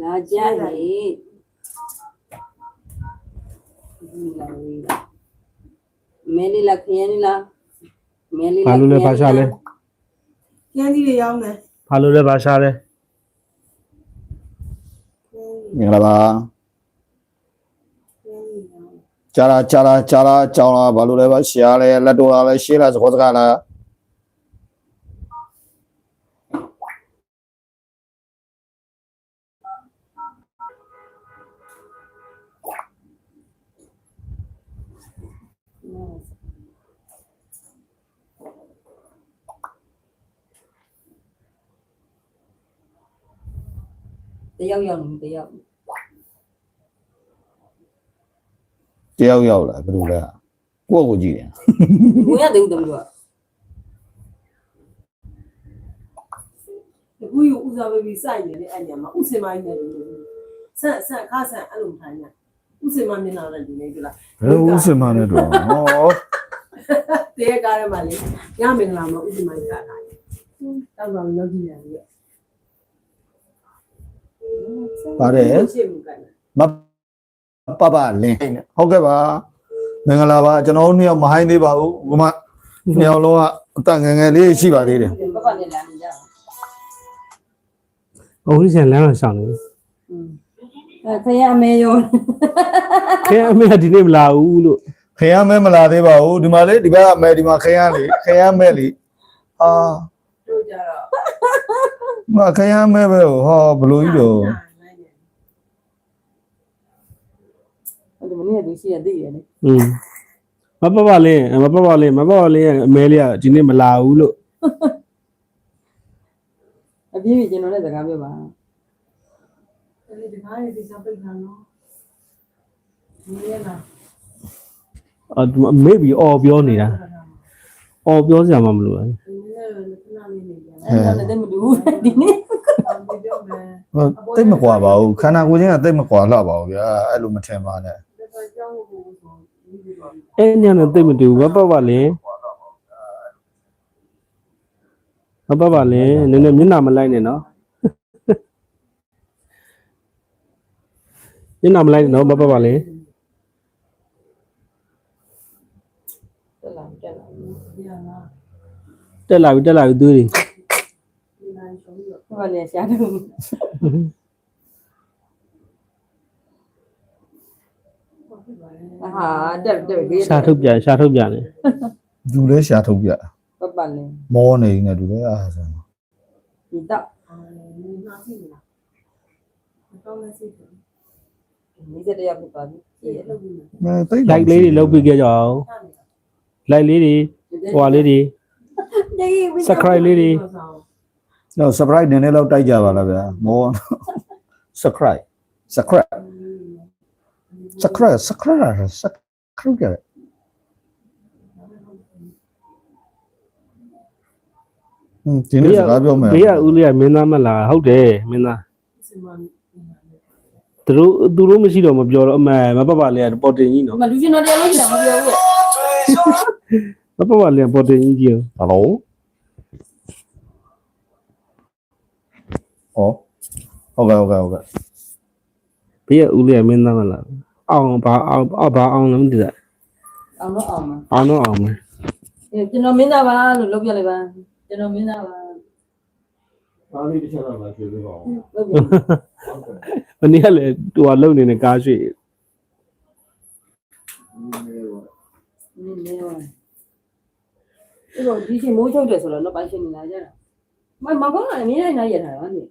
လာကြလေဒီလာဝေးလာမဲလေးလာခရင်လေးလာမဲလေးဘာလို့လဲဘာရှာလဲကျန်းကြီးတွေရောင်းတယ်ဘာလို့လဲဘာရှာလဲမင်္ဂလာပါကျန်းကြီးရောင်းကြာလာကြာလာကြာလာကြောင်းလာဘာလို့လဲပါရှားလဲလက်တော်လာလဲရှေးလာသဘောစကားလား တ ယောက်ယောက်နေတယောက်တယောက်ယောက်လာဘယ်လိုလဲကိုယ့်ကိုကြည့်တယ်ဘုရားတူတူကအခုယူဦးစားပေးပြီးစိုက်နေတယ်အဲ့ညမှာဥစင်မိုင်းနေတယ်ဆန့်ဆန့်ခါဆန့်အဲ့လိုထိုင်းနေဥစင်မမျက်နှာနဲ့ဒီနေ့ကြလားဘယ်ဦးစင်မနဲ့တော့ဟောတဲကားထဲမှာလေရမင်္ဂလာမှာဥစင်မိုင်းကားတာတောက်ဆောင်ရောက်ကြည့်ရတယ် ပါတယ်ရှင်းမှုကလည်းမပပလင်းဟုတ်ကဲ့ပါမင်္ဂလာပါကျွန်တော်တို့နှစ်ယောက်မဟိုင်းသေးပါဘူးဘုမနှစ်ယောက်လုံးကအတန်ငယ်ငယ်လေးရှိပါသေးတယ်ပပနဲ့လာနေကြအုံးရှင်လမ်းမှာရှောင်းနေอืมအဲခရအမေရောခဲအမေကဒီနေ့မလာဘူးလို့ခရမ်းမဲမလာသေးပါဘူးဒီမှာလေဒီဘက်ကမဲဒီမှာခရမ်းလေခရမ်းမဲလေအာတို့ကြတော့ မခရမ်းမဲပဲဟောဘလို့ကြီးတော့အဲ့ဒီမနေ့ကသူရှိရသိရတယ်อืมမပပလင်းမပပလင်းမပပလင်းရဲ့အမဲလေးကဒီနေ့မလာဘူးလို့အပြည့်ပြကျွန်တော်လည်းစကားပြောပါဒီဒီကားရဲ့ဒီစားပိတ်တာနော်ဒီရလားအမေဘီအော်ပြောနေတာအော်ပြောစရာမှမလိုဘူး ဒီနေ့လည်းခဏလေးနေပြန် အဲ့ဒါလည်းမတူဘူးဒီနေ့ဒီပြောမယ်ဟောတိတ်မကွာပါဘူးခန္ဓာကိုယ်ချင်းကတိတ်မကွာလှပါဘူးဗျာအဲ့လိုမထင်ပါနဲ့ဒါကြောင့်ကိုဆိုဒီလိုအဲ့ညနဲ့တိတ်မတူဘူးမပပလင်းမပပလင်းနည်းနည်းမျက်နှာမလိုက်နဲ့နော်မျက်နှာမလိုက်နဲ့နော်မပပလင်းတက်လာတက်လာဒီလားတက်လာပြီတက်လာပြီသူတွေဒီလားရှုံးရ ပပလည်းရှားတယ်ဟာတက်တက်ပြီးရှာထုတ်ပြန်ရှာထုတ်ပြန်တယ်လူလဲရှာထုတ်ပြပပလည်းမောနေနေလူလဲအားဆိုဒီတော့အာဒီနာစီလားတော့လည်းစိတ်တယ်နေစတဲ့ရောက်ပါပြီဒီလိုပြီးမဲတိတ် like လေးတွေလုပ်ပြီးကြကြအောင် like လေးတွေဟိုဟာလေးတွေ subscribe လေးတွေ တော့ surprise နည်းနည်းလောက်တိုက်ကြပါလားဗျာမော subscribe subscribe subscribe subscribe subscribe ဟင်းဒီနေ့စကားပြောမယ်ဘေးကဦးလေးကမင်းသားမလားဟုတ်တယ်မင်းသားစမန်သူတို့သူတို့မရှိတော့မပြောတော့အမေမပပလေးကပေါ်တင်ကြီးဒီနော်မှာလူရှင်တော်တရားလို့ရှိတာမပြောဘူးမပပလေးကပေါ်တင်ကြီးကြီးဟယ်လို ဩဟုတ်ကဲ့ဟုတ်ကဲ့ဟုတ်ကဲ့ဘေးကဦးလေးကမင်းသားမလားအောင်ဘာအောင်ဘာအောင်လည်းမသိတာအောင်တော့အောင်ပါအောင်တော့အောင်မယ်ကျွန်တော်မင်းသားပါလို့လုပ်ပြလိုက်ပါကျွန်တော်မင်းသားပါအားလေးတစ်ချက်တော့မဖြစ်လို့ပါလုပ်ပြမနေ့ကလည်းသူကလုံနေတဲ့ကားရွှေ့နင်းနေပါအဲ့တော့ဒီချိန်မိုးချုပ်တယ်ဆိုတော့တော့ပိုင်းရှင်နေလာကြတာမမကောင်းတာနေနေနိုင်ရတာပါနေ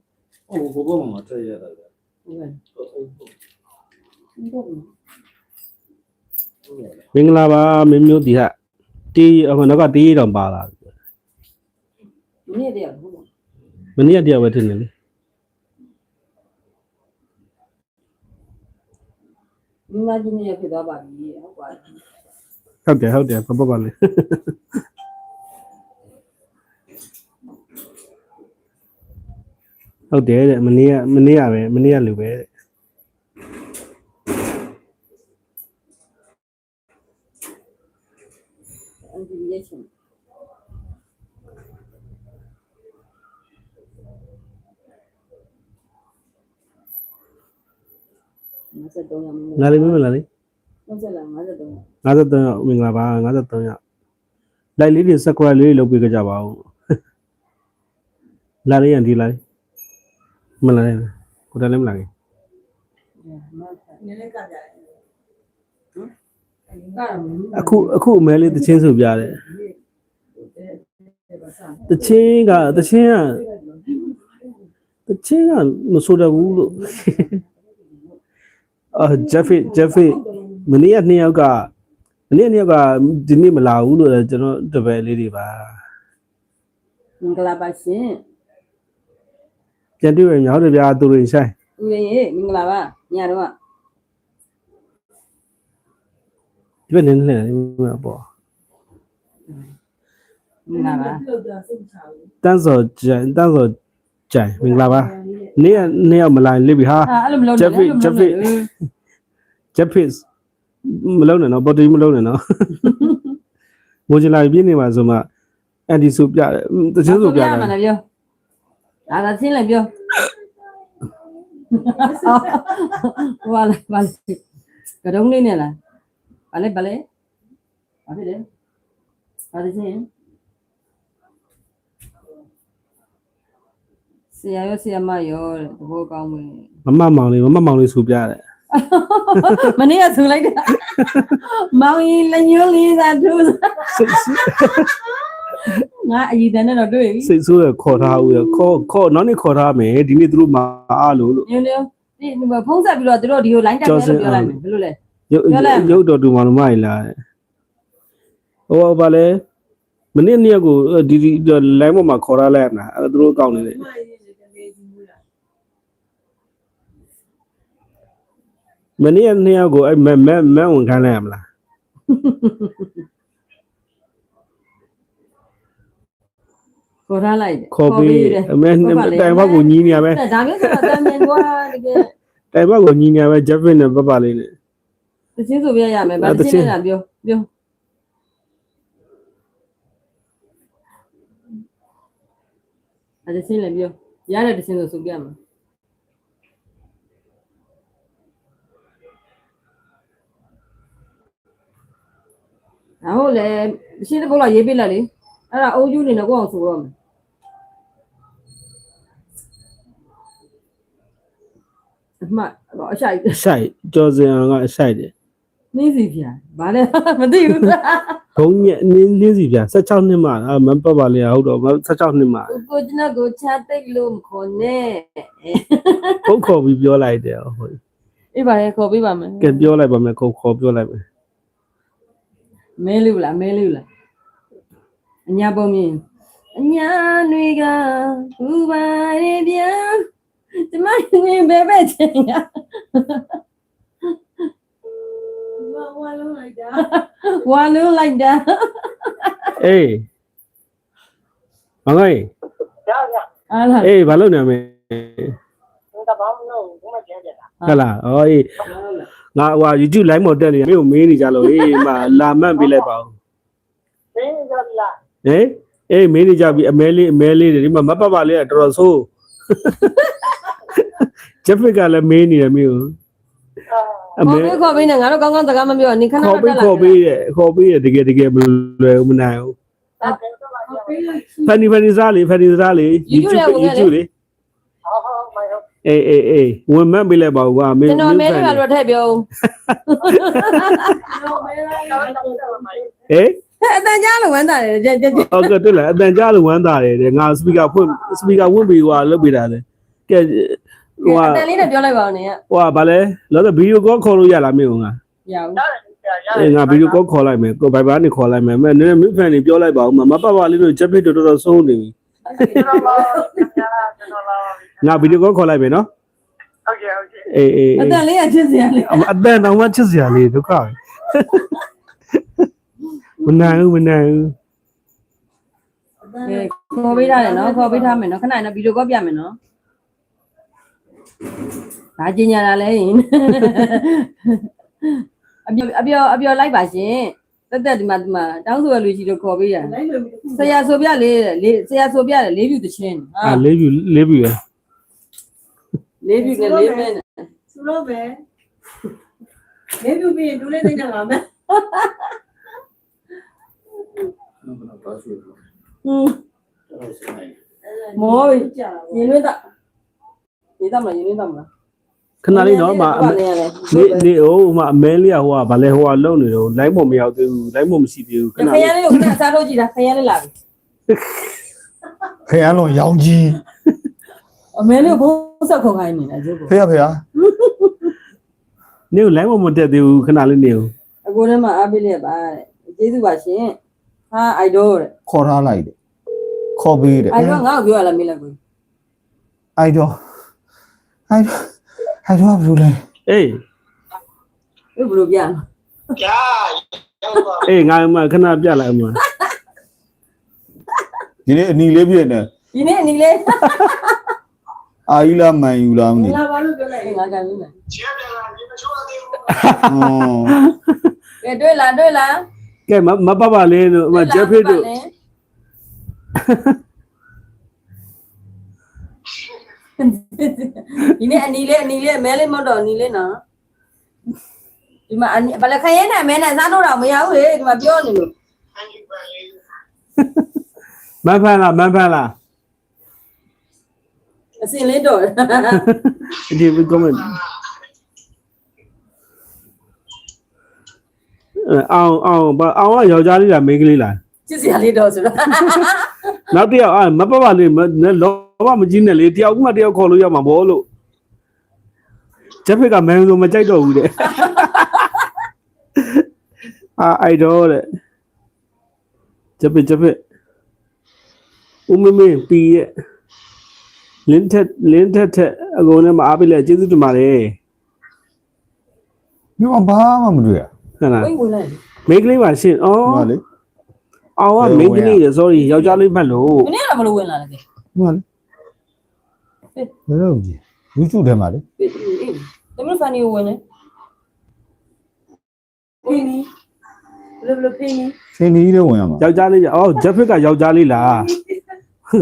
ဟိုဘဘမှာထည့်ရတာဗျဟုတ်ကဲ့ဟုတ်ကဲ့မင်္ဂလာပါမင်းမျိုးဒီဟာတီးအခုတော့ကတီးတော့ပါလာပြီမနေ့တည်းဟုတ်ပါမနေ့ကတယောက်ပဲထင်တယ်လေမိမကြီးနေရဖြစ်သွားပါပြီဟုတ်ပါဟုတ်တယ်ဟုတ်တယ်ပပပလေး ဟုတ်တယ်တဲ့မနေ့ကမနေ့ကပဲမနေ့ကလူပဲတဲ့လာလိမ့်မယ်လာလိမ့်53ရောက်မင်္ဂလာပါ53ရောက်လိုက်လေးတွေ subscribe လေးတွေလုပ်ပေးကြပါဦးလာလေးရန်ဒီလိုက် မလာလေကိုတလည်းမလာခင်မတ်နည်းနည်းကကြတယ်ကာရမင်းအခုအခုအမဲလေးတချင်းဆိုပြတယ်တချင်းကတချင်းကတချင်းကမဆိုတတ်ဘူးလို့အာဂျက်ဖီဂျက်ဖီမနေ့ကနှစ်ယောက်ကမနေ့ကနှစ်ယောက်ကဒီနေ့မလာဘူးလို့လည်းကျွန်တော်တပည့်လေးတွေပါမင်္ဂလာပါရှင် ပြန်တွေ့ရမြောက်တယ်ဗျာသူတွေဆိုင်ဦးရင်ရေမင်္ဂလာပါညတော့ဒီဘက်နည်းနည်းလေးပေါ့မင်္ဂလာပါပြုတ်တာစိတ်ချဘူးတန်းစော်ကြိုင်တန်းစော်ကြိုင်မင်္ဂလာပါနေ့ကနေ့ယောက်မလာရင်လိပ်ပြီဟာအာအဲ့လိုမလုပ်နဲ့ဂျက်ဖီဂျက်ဖီဂျက်ဖီမလုံးနဲ့နော်ပေါ်တီမလုံးနဲ့နော်မိုဂျီလာပြင်းနေမှာဆိုမှအန်ဒီဆိုပြတယ်တချင်းဆိုပြတယ် မှန်တယ်ပြောဒါသာရှင်းလိုက်ပြောဟွာလာပါလေကရုံးလေးနဲ့လားဘာလဲဘာလဲဘာဖြစ်လဲဘာလဲချင်းဆရာရောဆရာမရောတဲ့သဘောကောင်းမယ်မမမောင်လေးမမမောင်လေးဆိုပြတယ်မနေ့ကဆိုလိုက်တာမောင်ကြီးလက်ညှိုးလေးသာထိုး စိတ်စိတ်ငါအည်တန်းနဲ့တော့တွေ့ပြီစိတ်ဆိုးရခေါ်ထားဦးရခေါ်ခေါ်နောက်နေ့ခေါ်ထားမယ်ဒီနေ့သူတို့မအားလို့လို့ညနေဒီဖုံးဆက်ပြီးတော့သူတို့ဒီကို line တက်တယ်လို့ပြောလိုက်မယ်ဘယ်လိုလဲရုပ်ပြောလိုက်ရုပ်တော်တူမောင်မကြီးလာတယ်ဟိုဘာလဲမနေ့နေ့ကိုဒီဒီ line ပေါ်မှာခေါ်ထားလိုက်ရမလားအဲ့ဒါသူတို့ကောင်းနေတယ်မရင်းနေတယ်နေစီမူလားမနေ့ကနှစ်ယောက်ကိုအဲ့မမမဝန်ခံလိုက်ရမလား ခေါ်ထားလိုက်တယ်ခေါ်ပြီးတယ်အမေတိုင်ဘောက်ကိုညီးနေရပဲဒါမျိုးဆိုတော့တန်မြန်ကွာတကယ်တိုင်ဘောက်ကိုညီးနေရပဲဂျက်ဖင်နဲ့ပပလေးနဲ့တချင်းဆိုပြရမယ်ဗာတချင်းနဲ့ပြောပြောအဲ့တချင်းလည်းပြောရတဲ့တချင်းဆိုဆိုပြမယ်အဟုတ်လေရှင်းတဲ့ဘုတ်လာရေးပြလိုက်လေအဲ့ဒါအုံးကျူးနေတော့ကို အောင်ဆိုတော့မယ်အမှတ်တော့အရှိုက်အဆိုင်ကြော်စင်အောင်ကအဆိုင်တယ်နှင်းစီပြဘာလဲမသိဘူးဘုံညက်နင်းနင်းစီပြ16နှစ်မှအမပပလေးဟုတ်တော့16နှစ်မှကိုကျနကိုချတိတ်လို့မခေါ်နဲ့ဘုတ်ခေါ်ပြီးပြောလိုက်တယ်ဟုတ်အေးပါလေခေါ်ပေးပါမယ်ကဲပြောလိုက်ပါမယ်ခေါ်ခေါ်ပြောလိုက်မယ်မဲလို့လားမဲလို့လားအညာပုံမြင်အညာတွေကဘူပါရဲ့ဗျာ ကျမဝင်ဘယ်ပဲချင်းရဝါဝါလုံးလိုက်တာဝါလုံးလိုက်တာအေးမငိုင်းအားလားအေးဘာလုပ်နေမလဲဒါဘာမလို့ဘုမကျန်ကြတာဟုတ်လားအော်အေးငါဟို YouTube live မှာတက်နေမင်းကိုမေးနေကြလို့အေးမလာမှတ်ပေးလိုက်ပါဦးမင်းကြပြီလားဟင်အေးမေးနေကြပြီအမဲလေးအမဲလေးတွေဒီမှာမပပလေးကတော်တော်ဆိုး ဂျက်ဖစ်ကလည်းမေးနေတယ်မင်းကိုအခေါ်မဲပေးခေါ်ပေးနဲ့ငါတို့ကောင်းကောင်းစကားမပြောနေခဏခေါ်တက်ပြီးလာခေါ်ပြီးတယ်ခေါ်ပြီးတယ်တကယ်တကယ်မလွယ်ဘူးမနိုင်ဘူးဒါကတော့ပါပေးလို့ဖန်နီဖန်နီစားလေဖန်နီစားလေ YouTube လေဟောဟောမိုင်ဟုတ်အေးအေးအေးဝင်မှတ်ပေးလိုက်ပါဦးကွာမင်းကျွန်တော်မဲလို့ပါလို့ထည့်ပြောတော့မဲလိုက်တော့တော့မိုင်ဟေးအတန်ကြားလို့ဝမ်းတာတယ်ကြက်ကြက်ဟုတ်ကဲ့တွေ့လားအတန်ကြားလို့ဝမ်းသာတယ်တဲ့ငါစပီကာဖွင့်စပီကာဝင့်ပြီးကွာလုပ်ပေးတာလေကဲ ဟိုအတန်လေးနဲ့ပြောလိုက်ပါဦးနေကဟိုဗာလဲလောတော့ဗီဒီယိုကောခေါ်လို့ရလားမင်းကငါရအောင်အေးငါဗီဒီယိုကောခေါ်လိုက်မယ်ကိုဘိုင်ဘာနေခေါ်လိုက်မယ်မဲနည်းနည်းမိဖန်နေပြောလိုက်ပါဦးမမပပလေးတို့ချက်ပစ်တော်တော်ဆုံးနေပြီကျွန်တော်လာကျွန်တော်လာငါဗီဒီယိုကောခေါ်လိုက်မယ်နော်ဟုတ်ကဲ့ဟုတ်ကဲ့အေးအေးအတန်လေးကချစ်စရာလေးအတန်တော့မချစ်စရာလေးဒုက္ခမနိုင်ဘူးမနိုင်ဘူးကဲခေါ်ပေးထားတယ်နော်ခေါ်ပေးထားမယ်နော်ခဏနော်ဗီဒီယိုကောပြမယ်နော် ဒါကျင်ညာတာလဲရင်အပြောအပြောအပြောလိုက်ပါရှင်တက်တက်ဒီမှာဒီမှာတောင်းဆိုရလူကြီးတို့ခေါ်ပေးရလိုက်လို့ဆရာဆိုပြလေးလေးဆရာဆိုပြတယ်လေးပြူတချင်းဟာအာလေးပြီလေးပြီရလေးပြူနဲ့လေးမင်းနဲ့စလို့ပဲနေပြပြီးဒူလေးသိနေမှာမယ်อืมမောရင်လွတ်တာ ရေးတော့မလားရေးတော့မလားခဏလေးနော်မဟုတ်တယ်ရတယ်နေနေဟိုဟိုအမဲလေးကဟိုကဗာလဲဟိုကလုံနေတော့ line ပေါ်မရောက်သေးဘူး line ပေါ်မရှိသေးဘူးခဏခရမ်းလေးကိုခဏစားထုတ်ကြည့်တာခရမ်းလေးလာပြီခရမ်းလုံးရောင်ကြီးအမဲလေးကိုဘုံဆက်ခုံခိုင်းနေတာကျုပ်ကဖေရဖေရနေကို line ပေါ်မတက်သေးဘူးခဏလေးနေကိုအကိုထဲမှာအားပေးလိုက်ပါတဲ့ကျေးဇူးပါရှင်ဟာအိုက်ဒိုတဲ့ခေါ်ထားလိုက်တယ်ခေါ်ပေးတယ်အိုက်ဒိုငါ့ကိုပြောရလားမေးလိုက်ကိုအို က်တော့အိုက်တော့အိုက်တော့ဘူးလဲအေးဘယ်လိုပြန်အေးငါမှခဏပြလိုက်အမဒီနေ့အနီလေးပြည့်နေဒီနေ့အနီလေးအာယူလာမန်ယူလာမသိလာပါလို့ပြောလိုက်ငါကန်ပြီမယ်ဟွန်းကဲတွေ့လားတွေ့လားကဲမမပပလေးတို့အမဂျက်ဖစ်တို့ ဒီနေ့အနီလေးအနီလေးမဲလေးမတော့အနီလေးနော်ဒီမှာအနီဘာလဲခရဲနဲ့မဲနဲ့စားတော့တော့မရဘူးလေဒီမှာပြောနေလို့မဖန်လားမဖန်လားအစင်လေးတော့ဒီ comment အောင်အောင်အောင်ကယောက်ျားလေးလားမိန်းကလေးလားချစ်စရာလေးတော့ဆိုတော့နောက်တစ်ယောက်အာမပပလေးလော ဘမကြီးနဲ့လေတယောက်ကမှတယောက်ခေါ်လို့ရမှာဘောလို့ဂျက်ဖစ်ကမန်ဆိုမကြိုက်တော့ဘူးတဲ့အာအိုက်တော့တဲ့ဂျက်ဖစ်ဂျက်ဖစ်ဦးမမင်းပီရဲ့လင်းထက်လင်းထက်ထက်အကုန်နဲ့မအားပေးလဲကျေးဇူးတင်ပါတယ်မြို့ဘာမှမတွေ့ရဟုတ်လားဝိုင်းဝင်လိုက်မိန်းကလေးပါရှင်ဩဟောလေအောင်ကမိန်းကလေးရ sorry ယောက်ျားလေးမှတ်လို့မနေ့ကမလို့ဝင်လာတယ်ကဲဟောလေ ဘယ်လိုကြီး YouTube ထဲမှာလေတမန်ဖန်နီကိုဝင်နေဖင်းနီဘယ်လိုဖင်းနီစင်ကြီးလေးဝင်ရမှာယောက်ျားလေးအော်ဂျက်ဖစ်ကယောက်ျားလေးလား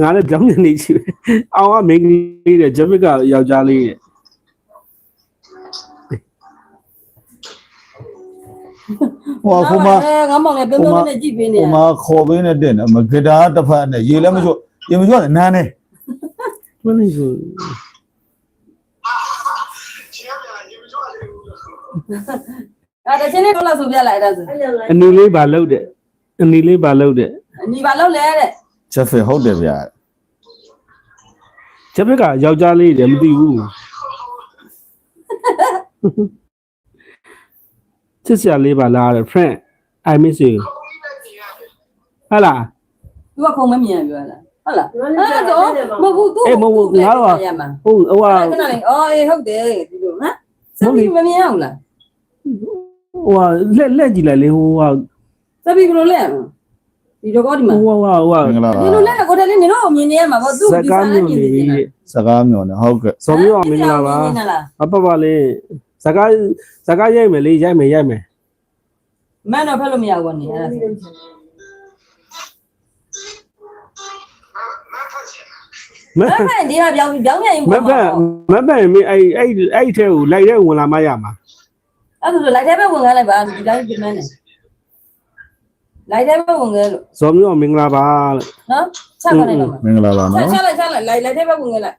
ငါလည်းပြောင်းနေနေရှိပဲအောင်ကမိန်းကလေးတဲ့ဂျက်ဖစ်ကယောက်ျားလေးတဲ့ဟိုခုမငါမောင်လည်းပြုံးပြုံးနဲ့ကြည့်ပေးနေဟိုမှာခေါ်ပေးနေတဲ့နဲ့မဂီတာတစ်ဖက်နဲ့ရေလည်းမချွတ်ရေမချွတ်နဲ့နား နေမင်းဆိုအဲ့ဒါချင်းလေးတော့လို့ဆိုပြလိုက်အဲ့ဒါဆိုအဲ့လိုလိုက်အနီလေးပါလောက်တဲ့အနီလေးပါလောက်တဲ့ညီပါလို့လဲတဲ့ချက်ဖစ်ဟုတ်တယ်ဗျာဂျက်ဖစ်ကယောက်ျားလေးတယ်မသိဘူးချစ်စရာလေးပါလားတဲ့ friend i miss you ဟာလားသူကခုံမမြင်ပြောလား ဟုတ်လားဒီမှာလည်းအဲ့ကြာတော့တယ်မှာမဟုတ်ဘူးသူအေးမဟုတ်ဘူးငါတို့ကရမှာဟုတ်ဟိုကခဏလေးအော်အေးဟုတ်တယ်ဒီလိုဟမ်စပီမမြင်အောင်လားဟိုကလက်လက်ကြည့်လိုက်လေဟိုကစပီဘယ်လိုလဲဒီတော့ဒီမှာဟိုကဟိုကမင်္ဂလာဒီလိုလဲကိုတယ်လေးနေတော့မြင်နေရမှာပေါ့သူဇကားမျိုးနေပြီတဲ့စကားမျိုးနဲ့ဟုတ်ကဲ့ဇော်မျိုးအောင်မင်္ဂလာပါအပပလေးဇကားဇကားရိုက်မယ်လေရိုက်မယ်ရိုက်မယ်မန်တော့ဖက်လို့မရဘူးနေအဲ့ဒါ မမဖက်ဒီမှာပြောင်းပြောင်းပြန်ရင်မဖက်မဖက်မင်းအဲ့အဲ့အဲ့ထဲကိုလိုက်တဲ့ဝင်လာမရမှာအဲ့ဒါဆိုလိုက်တဲ့ဘက်ဝင်ခါလိုက်ပါဒီတိုင်းပြင်မနေလိုက်တဲ့ဘက်ဝင်ခါလို့ဇော်မျိုးအောင်မင်္ဂလာပါလို့နော်ချက်ခါလိုက်တော့မင်္ဂလာပါချက်နော်ချက်လိုက်ချက်လိုက်လိုက်လိုက်တဲ့ဘက်ဝင်ခါလိုက်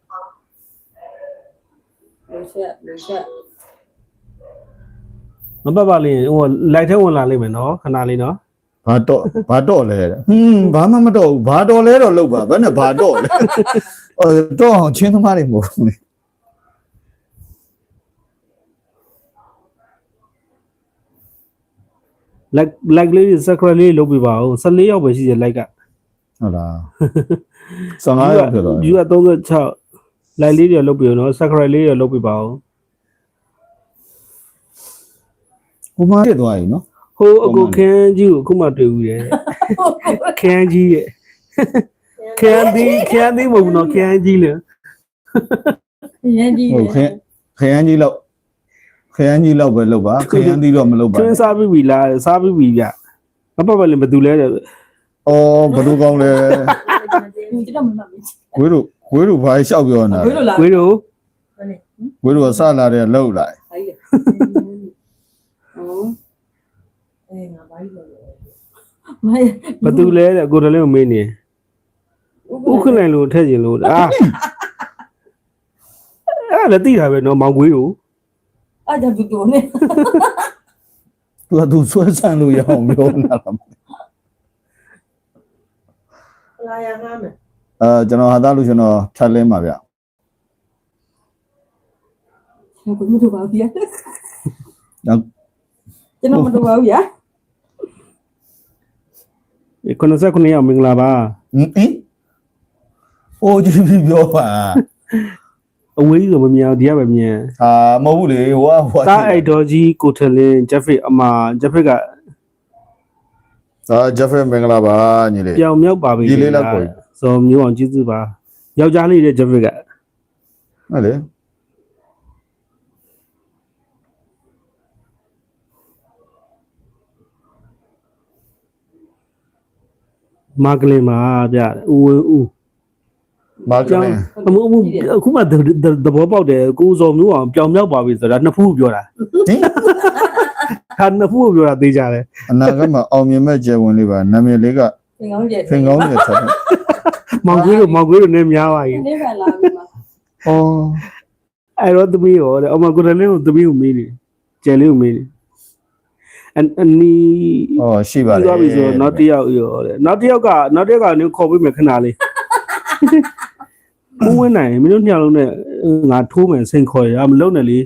လို့ချက်လို့ချက်မပပလေးဟိုလိုက်ထဲဝင်လာလိမ့်မယ်နော်ခဏလေးနော် ဘာတော့ဘာတော့လဲတဲ့ဟွန်းဘာမှမတော့ဘူးဘာတော့လဲတော့လောက်ပါဘယ်နဲ့ဘာတော့လဲအော်တော့အောင်ချင်းသမားတွေမဟုတ်ဘူးလေလိုက်လိုက်လေးစကရလေးလုပ်ပြပါဦး14ရောက်ပဲရှိတယ်လိုက်ကဟုတ်လား15ရောက်ဖြစ်တော့ယူက36လိုက်လေးတွေလုပ်ပြနော်စကရလေးတွေလုပ်ပြပါဦးဟိုမှာဖြစ်သွားပြီနော် ဟိုအကိုခန်းကြီးကိုအခုမှတွေ့ဦးတယ်ခန်းကြီးရဲ့ခန်းဒီခန်းဒီမဟုတ်ဘူးနော်ခန်းကြီးလေရန်ကြီးဟုတ်ခရခရမ်းကြီးလောက်ခရမ်းကြီးလောက်ပဲလောက်ပါခရမ်းကြီးတော့မလောက်ပါကျွန်းစားပြီးပြီလားစားပြီးပြီဗျမပပလေးဘယ်သူလဲတဲ့အော်ဘယ်လိုကောင်းလဲဒီတော့မမှတ်ဘူးဝေးတို့ဝေးတို့ဘာလျှောက်ပြောနေတာဘယ်လိုလာဝေးတို့ဝေးတို့ကစလာတဲ့လောက်လာဟိုင်းဟုတ် အေးငါဘာကြီးလဲမရဘသူလဲတဲ့ကိုတလည်းကိုမေးနေဥက္ကလိုင်လို့ထည့်ခြင်းလို့အာအဲ့ဒါလည်းသိတာပဲနော်မောင်ကွေးကိုအဲ့ဒါတူတူနဲ့သူကသူဆွဲဆန့်လို့ရအောင်ပြောနေတာလားလာရငါမယ်အဲကျွန်တော်ဟာသားလို့ကျွန်တော်ထပ်လင်းပါဗျကိုမတူပါဘူးဗျာနောက်ကျွန်တော်မတူပါဘူးဗျာ 89ရောက်မင်္ဂလာပါဟင်ဟင်အိုးကြည့်ပြီးပြောပါအဝေးကြီးဆိုမမြင်အောင်ဒီကပဲမြင်ဟာမဟုတ်ဘူးလေဟိုကဟိုကတာအိုက်တော်ကြီးကိုထလင်းဂျက်ဖစ်အမဂျက်ဖစ်ကဒါဂျက်ဖရမင်္ဂလာပါညီလေးပြောင်မြောက်ပါပြီဒီလေးလောက်ကိုဇော်မျိုးအောင်ကျေးဇူးပါယောက်ျားလေးတဲ့ဂျက်ဖစ်ကဟုတ်လေ မာကလင်ပါဗျဦးဝင်းဦးမာကလင်အမှုအမှုအခုမှသသဘောပေါက်တယ်ကိုဇော်မျိုးအောင်ပြောင်မြောက်ပါပြီဆိုတာနှစ်ဖူးပြောတာဟင်ဟာနှစ်ဖူးပြောတာသိကြတယ်အနာကမှာအောင်မြင်မဲ့ကျယ်ဝင်လေးပါနာမည်လေးကသင်ကောင်းကျက်ဖင်ကောင်းနေဆက်တယ်မောင်ကွေးတို့မောင်ကွေးတို့နဲ့များပါကြီးနေပါလာပြီမှာ။အော်အဲ့တော့သမီးရောတဲ့အမကိုတလင်းကိုသမီးကိုမေးနေကျယ်လေးကိုမေးနေ အန်အနီအော်ရှိပါပြီးလေသွားပြီဆိုတော့နောက်တစ်ယောက်ရောတဲ့နောက်တစ်ယောက်ကနောက်တစ်ယောက်ကနင်းခေါ်ပေးမယ်ခဏလေးဦးဝင်းနိုင်မင်းတို့ညလုံးနဲ့ငါထိုးမယ်စိန်ခေါ်ရမလုံးနဲ့လေ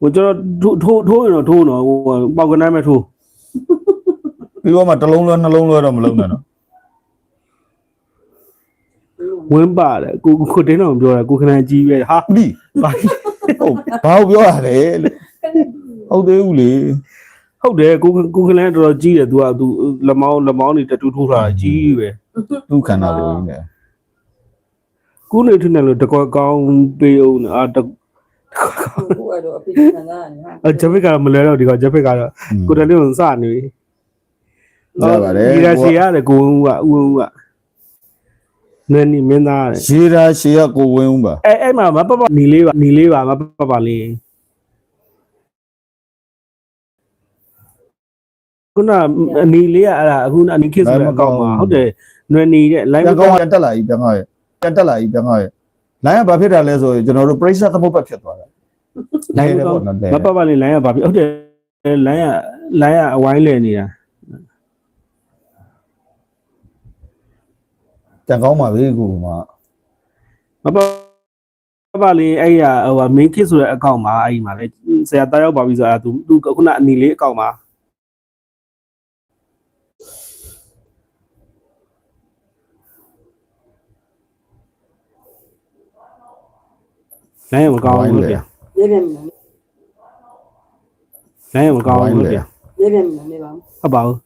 ဟိုကျွန်တော်ထိုးထိုးရင်တော့ထိုးတော့ဟိုပေါက်ကနိုင်မဲ့ထိုးပြီးတော့မှတစ်လုံးလွှဲနှလုံးလွှဲတော့မလုံးနဲ့နော်ဝင်းပါတယ်ကိုကိုတင်းတော်ပြောတာကိုခဏကြီးပဲဟာ။ဒီဘာဟုတ်ဘာလို့ပြောရလဲလို့ဟုတ်သေးဘူးလေ ဟုတ်တယ်ကိုကိုခဏတော်တော်ကြီးတယ် तू อ่ะ तू လက်မောင်းလက်မောင်းတွေတတူးထိုးထားတာကြီးပဲ သူခန္ဓာလေးနဲ့ ကိုနေထနေလို့တကွက်ကောင်းပေးအောင်အာတ ဟိုအဲ့တော့အပိခံစားရတယ်ဟာ အဂျပစ်ကမလဲတော့ဒီကဂျပစ်ကတော့ကိုတလေးကိုစနေပြီ ရပါတယ် ဒီကစီရတယ်ကိုဝင်းဦးကဦးဝင်းဦးကနည်းနီမင်းသားတဲ့ ရေရာရှေရကိုဝင်းဦးပါ အဲအဲ့မှာမပပနီလေးပါနီလေးပါမပပလေး ခုနအနီလေးကအဲ့ဒါအခုအနီခေတ်ဆိုတဲ့အကောင်မှာဟုတ်တယ်နွယ်နေတဲ့ line ပြန်မကောကောင်းင်းပြန်တက်လာပြီပြန်ကောင်းရပြန်တက်လာပြီပြန်ကောင်းရလိုင်းကဘာဖြစ်တာလဲဆိုရင်ကျွန်တော်တို့ပရိသတ်သမုတ်ပတ်ဖြစ်သွားတာ line မကောင်းမပပလေး line ကဘာဖြစ်ဟုတ်တယ် line က line ကအဝိုင်းလဲနေတာပြန်ကောင်းပါပြီကိုကမပပလေးအဲ့ရဟိုဟာ main kit ဆိုတဲ့အကောင့်မှာအဲ့ဒီမှာလေဆရာတားရောက်ပါပြီဆိုတာ तू तू ခုနအနီလေးအကောင့်မှာ လိုင်းမကောင်းဘူးဗျာရေပြန်မလိုင်းမကောင်းဘူးဗျာရေပြန်မနေပါဘူးဟုတ်ပါဘူး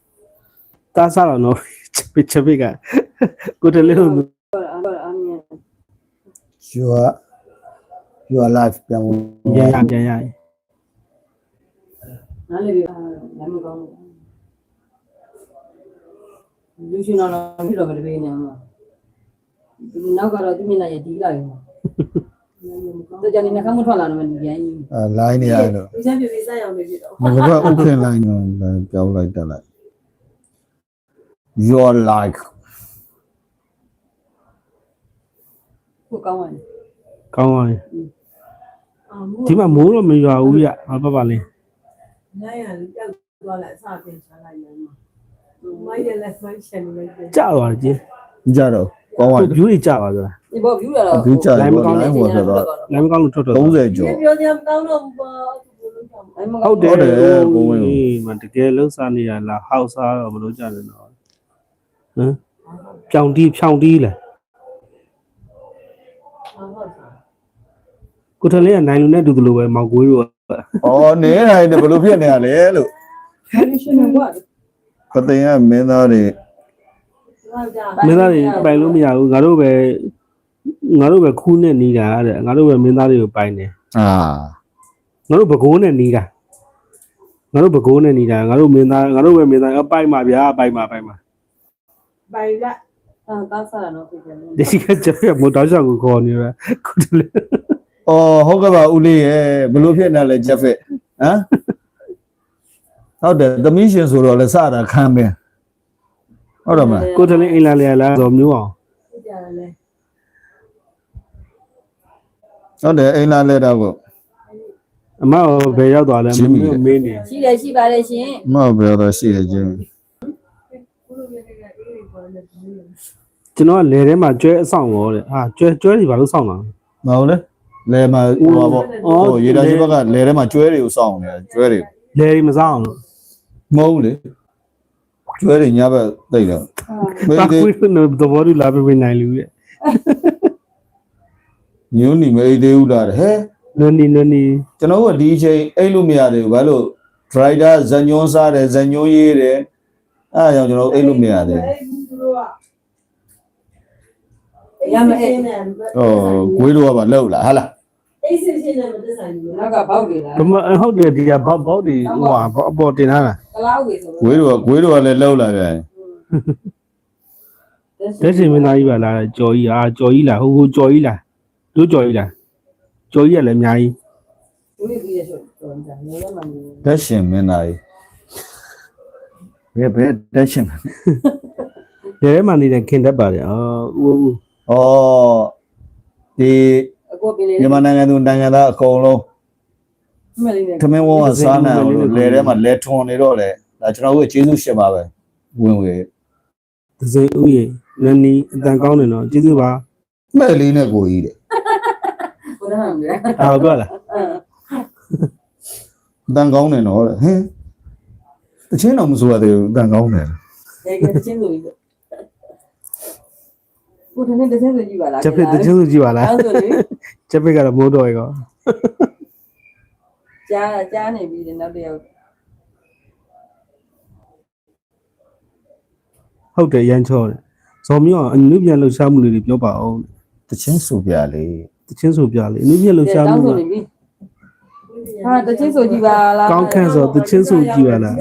တားစားတော့နော်ချပချပကကိုတလေးကိုဟုတ်တယ်အဲ့ဒါအမြင် you are you are live ပြန်ဝင်ရရပြန်ရနားလေပြီလမ်းမကောင်းဘူးလူရှင်တော်တော်ဖြစ်တော့မတပေးနေမှာဒီနောက်ကတော့သူမျက်နှာရတီးလိုက်မှာ တော့ကြနေနှခမ်းမထွက်လာတော့မဒီပြန်ကြီးအဲ line နေရတယ်လို့ဒီချက်ပြပြစရအောင်ပြပြတော့ငါကဥခင် line ကိုပြောင်းလိုက်တက်လိုက် you are like ကိုကောင်းပါလေကောင်းပါပြီအာမို့ဒီမှာမိုးတော့မရွာဘူးဗျမပပလေးနိုင်ရပြောက်သွားလိုက်အစပြင်ချလိုက်မယ်မိုင်းရလက်မိုင်းချင်နေလိုက်တယ်ကြာသွားတယ်ကြီးကြတော့ ကောင်းပါဖြူတွေကြာသွားသလားဒီဘော view ရတော့ဘူးကြတယ် line မကောင်း line ဟိုဆိုတော့လမ်းမကောင်းလို့ထွက်တော့30ကျော် ပြောကြမကောင်းတော့ဘူးပါသူဘယ်လိုကြောင့်အဲ့မဟုတ်တယ်ဟုတ်တယ်ကိုဝင်းအေးမတကယ်လှုပ်ရှားနေရလားဟောက်စားတော့မလို့ကြတယ်နော်ဟမ်ပြောင်တီးဖြောင်တီးလဲဟုတ်ကဲ့ကိုထလေးကနိုင်လူနဲ့တူတူလိုပဲမောင်ကွေးတို့က။အော်နေနိုင်တယ်ဘယ်လိုဖြစ်နေရလဲလို့ရှင်ကဘာ ခသိန်းကမင်းသားတွေဟုတ်ကြ မင်းသားတွေပိုင်လို့မရဘူးငါတို့ပဲငါတို့ပဲခူးနဲ့နေတာတဲ့ငါတို့ပဲမင်းသားတွေကိုပိုင်တယ်အာငါတို့ဘကိုးနဲ့နေတာငါတို့ဘကိုးနဲ့နေတာငါတို့မင်းသားငါတို့ပဲမင်းသားအပိုင်ပါဗျာပိုင်ပါပိုင်ပါပိုင်လက်အာတားစားတော့ဖြစ်တယ်ဒီကကျပြမို့တောက်ချောက်ကိုခေါ်နေရကိုထလေးအော်ဟုတ်ကဲ့ပါဦးလေးရဲ့ဘယ်လိုဖြစ်နေလဲဂျက်ဖက်ဟမ်ဟုတ်တယ်သမီးရှင်ဆိုတော့လည်းစတာခံပဲ ဟုတ်တယ်မလားကိုယ်တလင်းအိမ်လာလေလားဇော်မျိုးအောင်ကြတယ်လေဟုတ်တယ်အိမ်လာလဲတော့ကိုအမရောဘယ်ရောက်သွားလဲရှင်းပြီမမေးနေရှိတယ်ရှိပါတယ်ရှင်မဟုတ်ပြောတော့ရှိတယ်ချင်းကျွန်တော်ကလေထဲမှာကျွဲအဆောင်ရောတဲ့ဟာကျွဲကျွဲတွေဘာလို့ဆောင်တာမဟုတ်လေလဲမှာဟိုပါပေါ့အော်ဟိုရေတာကြီးဘက်ကလဲထဲမှာကျွဲတွေကိုစောင့်နေတယ်ကျွဲတွေလေတွေမဆောင်လို့မဟုတ်ဘူးလေ ကျွဲတွေညဘက်တိတ်တော့မေးတာသေးခွေးနော်သဘောတူလာပြပေးနိုင်လူရဲ့ညွန်းနေမေးသေးဘူးလားတဲ့ဟဲ့နွနီနွနီကျွန်တော်တို့ကဒီအချိန်အိတ်လို့မရသေးဘူးဘာလို့ driver ဇညွန်းစားတယ်ဇညွန်းရေးတယ်အဲဒါကြောင့်ကျွန်တော်တို့အိတ်လို့မရသေးရမအဲ့ဘူးဟိုဂွေးတို့ကပါလောက်လားဟာလား အိတ်စစ်စစ်နဲ့မသက်ဆိုင်ဘူးနောက်ကဘောက်တွေလားဘမဟုတ်တယ်ဒီကဘောက်ဘောက်တွေဟိုဟာဘောက်အပေါ်တင်ထားတာကလောက်တွေဆိုဂွေးတို့ကဂွေးတို့ကလည်းလောက်လာပြန်လက်ရှင်မင်းသားကြီးပါလားကြော်ကြီးအာကြော်ကြီးလားဟိုဟိုကြော်ကြီးလားတို့ကြော်ကြီးလားကြော်ကြီးကလည်းအများကြီးဦးလေးကြီးရဆိုတော့ဒါနေရမှာမင်းဓာတ်ရှင်မင်းသားကြီးဘယ်ဘယ်ဓာတ်ရှင်လေထဲမှာနေတဲ့ခင်တတ်ပါတယ်အော်ဦးဦးဩဒီအ ကိုပေးလေးမြန်မာနိုင်ငံသူနိုင်ငံသားအကုန်လုံးမလေးနဲ့ထမင်းဝန်းကစားနေအောင်လို့လဲထဲမှာလဲထွန်နေတော့လေဒါကျွန်တော်တို့ကျေးဇူးရှင်ပါပဲဝင်ဝေသစိဦးရေနွနီအတန်ကောင်းတယ်နော်ကျေးဇူးပါမဲ့လေးနဲ့ကိုကြီးတဲ့ဘုရားမှန်တယ်အာဟုတ်ကလားအတန်ကောင်းတယ်နော်တဲ့ဟင်းတချင်းတော့မဆိုရသေးဘူးအတန်ကောင်းတယ်အဲကချင်းဆိုပြီး ကိုတနေ့တစ်ချက်ဆိုကြည့်ပါလားချက်ဖစ်တချင်းစုကြည့်ပါလားအဲ့ဆိုလေချက်ဖစ်ကတော့မိုးတော်ရေကောကြားကြားနေပြီနောက်တစ်ယောက်ဟုတ်တယ်ရမ်းချောတယ်ဇော်မျိုးအောင်အနုပြန်လှူရှားမှုလေးတွေပြောပါအောင်တချင်းဆိုပြလေတချင်းဆိုပြလေအနုပြန်လှူရှားတောမှုင်းဆိုနေပြီဟာတစ်ချင်းဆိုကြည့်ပါလားကောင်းခန့်ဆိုတချင်းဆိုကြည့်ပါလား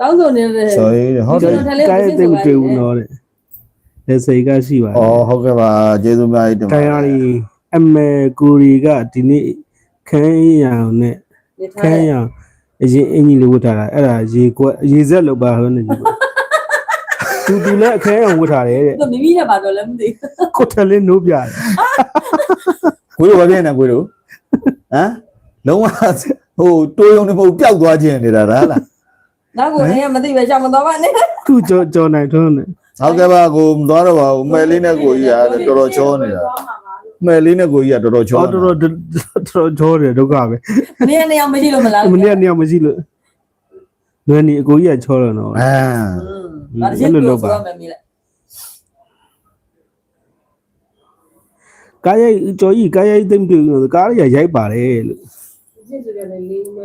တောင်းဆိုနေတယ်ဆိုရင်ဟုတ်တယ်ကိုင်းတဲ့တေဦးနော်တဲ့ လက်စိတ်ကရှိပါဩဟုတ်ကဲ့ပါကျေးဇူးများကြီးတင်ပါကိုင်းရည်အမေကိုရီကဒီနေ့ခန်းရအောင်နဲ့နေခထားန်းရအောင်အရင်အင်ကြီးလေးဝတ်ထားတာအဲ့ဒါရေကွက်ရေဆက်လောက်ပါဟိုနေကြည့်ပါသူသူလည်းအခန်းရအောင်ဝတ်ထားတယ်တဲ့သူမိမိနဲ့ပါတော့လည်းမသိကိုထလင်းနိုးပြတယ်ကိုတို့ဘာဖြစ်နေကိုတို့ဟမ်လုံးဝဟိုတိုးရုံနဲ့မဟုတ်ပျောက်သွားခြင်းနေတာလားလားနောက်ကိုအဲ့မသိပဲရှောင်းမတော်ပါနဲ့သူ့ကြောကြောနိုင်ထွန်းတယ် ဟုတ်ကဲ့ပါကိုမသွားတော့ပါဘူးမဲ့လေးနဲ့ကိုကြီးရတယ်တော်တော်ချောနေတာမဲ့လေးနဲ့ကိုကြီးကတော်တော်ချောတော်တော်တော်တော်ကြောတယ်ဒုက္ခပဲနေရနေအောင်မရှိလို့မလားမနေ့ကနေအောင်မရှိလို့နွေးနေအကိုကြီးကချောတယ်နော်အာဒါတစ်ချက်လို့ဆိုရမယ်မိလိုက်ကားရိုက်ကြော်ကြီးကားရိုက်သိမ့်တွေ့ဘူးကားရရိုက်ပါတယ်လို့စစ်စစ်နဲ့လေးမ